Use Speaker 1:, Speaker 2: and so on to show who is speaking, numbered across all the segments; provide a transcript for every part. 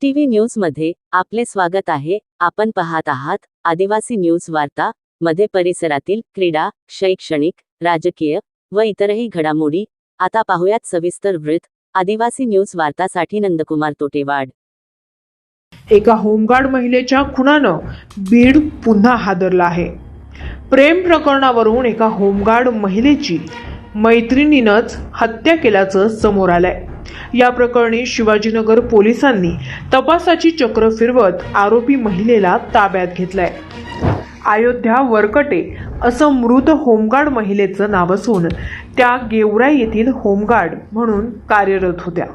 Speaker 1: TV न्यूजमध्ये आपले स्वागत आहे. आपण पाहत आहात आदिवासी न्यूज वार्ता मध्ये परिसरातील क्रीडा शैक्षणिक राजकीय व इतरही घडामोडी. आता पाहुयात सविस्तर वृत्त. आदिवासी न्यूज वार्तासाठी नंदकुमार तोटेवाड.
Speaker 2: एका होमगार्ड महिलेच्या खुनानं बीड पुन्हा हादरला आहे. प्रेम प्रकरणावरून एका होमगार्ड महिलेची मैत्रिणीनंच हत्या केल्याचं समोर आलंय. या प्रकरणी शिवाजीनगर पोलिसांनी तपासाची चक्र फिरवत आरोपी महिलेला ताब्यात घेतलाय. अयोध्या वरकटे असं मृत होमगार्ड महिलेचं नाव असून त्या गेवराई येथील होमगार्ड म्हणून कार्यरत होत्या.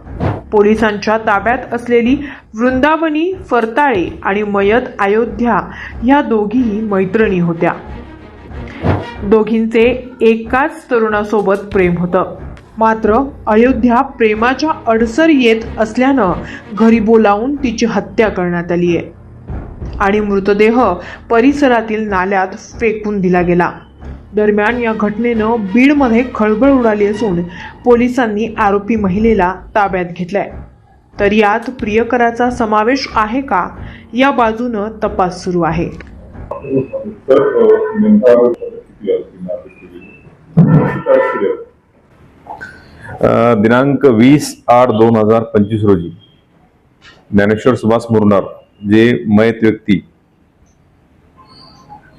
Speaker 2: पोलिसांच्या ताब्यात असलेली वृंदावनी फरताळे आणि मयत अयोध्या ह्या दोघीही मैत्रिणी होत्या. दोघींचे एकाच तरुणासोबत प्रेम होतं. मात्र अयोध्या प्रेमाच्या अडसर येत असल्यानं घरी बोलावून तिची हत्या करण्यात आली आहे. आणि मृतदेह परिसरातील नाल्यात फेकून दिला गेला. दरम्यान या घटनेनं बीडमध्ये खळबळ उडाली असून पोलिसांनी आरोपी महिलेला ताब्यात घेतलाय. तर यात प्रियकराचा समावेश आहे का? या बाजूनं तपास सुरू आहे
Speaker 3: तर अ, नेमका आरोप किती असतील अटक केलेली काय केलं
Speaker 4: अ, दिनांक वीस आठ दोन हजार पंचवीस रोजी ज्ञानेश्वर सुभाष मुरनार जे मयत व्यक्ती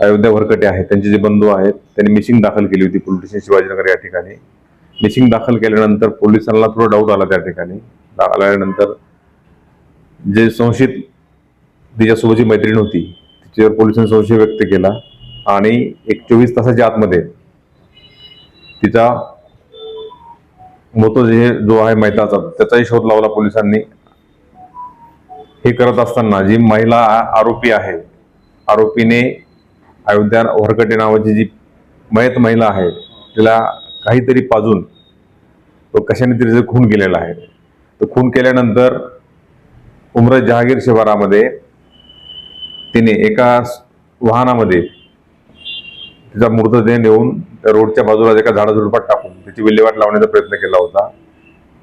Speaker 4: अयोध्या भरकटे आहेत त्यांचे जे बंधू आहेत त्यांनी मिसिंग दाखल केली होती पोलीस स्टेशन शिवाजीनगर या ठिकाणी. मिसिंग दाखल केल्यानंतर पोलिसांना थोडा डाऊट आला त्या ठिकाणी. दा- आल्यानंतर जे संशयित तिच्यासोबतची मैत्रीण होती तिच्यावर पोलिसांनी संशय व्यक्त केला आणि एक चोवीस तासाच्या आतमध्ये तिचा मृतदेह जो आहे मैताचा त्याचाही शोध लावला पोलिसांनी. हे करत असताना जी महिला आरोपी आहे आरोपीने अयोध्या वरकटे नावाची जी मयत महिला आहे तिला काहीतरी पाजून तो कशाने तरी खून केलेला आहे. तो खून केल्यानंतर उमरत जहागीर शिवारामध्ये तिने एका वाहनामध्ये तिचा मृतदेह नेऊन त्या रोडच्या बाजूला एका झाडाझुडपात टाकून त्याची विल्हेवाट लावण्याचा प्रयत्न केला होता.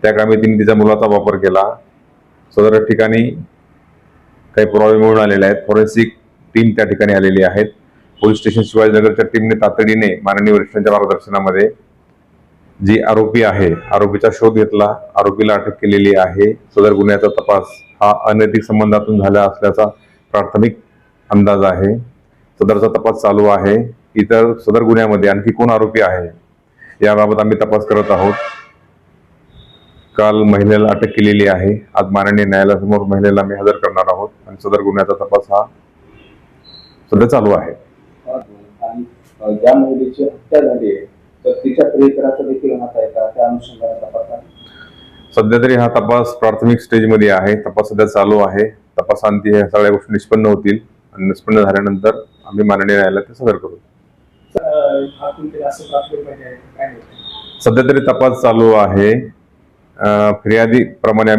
Speaker 4: त्या कामी तिने तिच्या मुलाचा वापर केला. सदर ठिकाणी काही पुरावे मिळून आलेले आहेत. फॉरेन्सिक टीम त्या ठिकाणी आलेली आहेत. पोलीस स्टेशन शिवाजीनगरच्या टीमने तातडीने माननीय वरिष्ठांच्या मार्गदर्शनामध्ये जी आरोपी आहे आरोपीचा शोध घेतला. आरोपीला अटक केलेली आहे. सदर गुन्ह्याचा तपास हा अनैतिक संबंधातून झाला असल्याचा प्राथमिक अंदाज आहे. सदरचा तपास चालू आहे. इतर सदर गुन्ह्यामध्ये आणखी कोण आरोपी आहे याबाबत आम्ही तपास करत आहोत. काल महिलेला अटक केलेली आहे. आज माननीय न्यायालयासमोर महिलेला आम्ही हजर करणार आहोत आणि सदर गुन्ह्याचा तपास हा सध्या चालू आहे. सध्या तरी हा तपास प्राथमिक स्टेजमध्ये आहे. तपास सध्या चालू आहे. तपासांती ह्या सगळ्या गोष्टी निष्पन्न होतील आणि निष्पन्न झाल्यानंतर आम्ही माननीय न्यायालयात ते सादर करू. सध्या तरी तपास चालू आहे. फिर्यादी प्रमाणे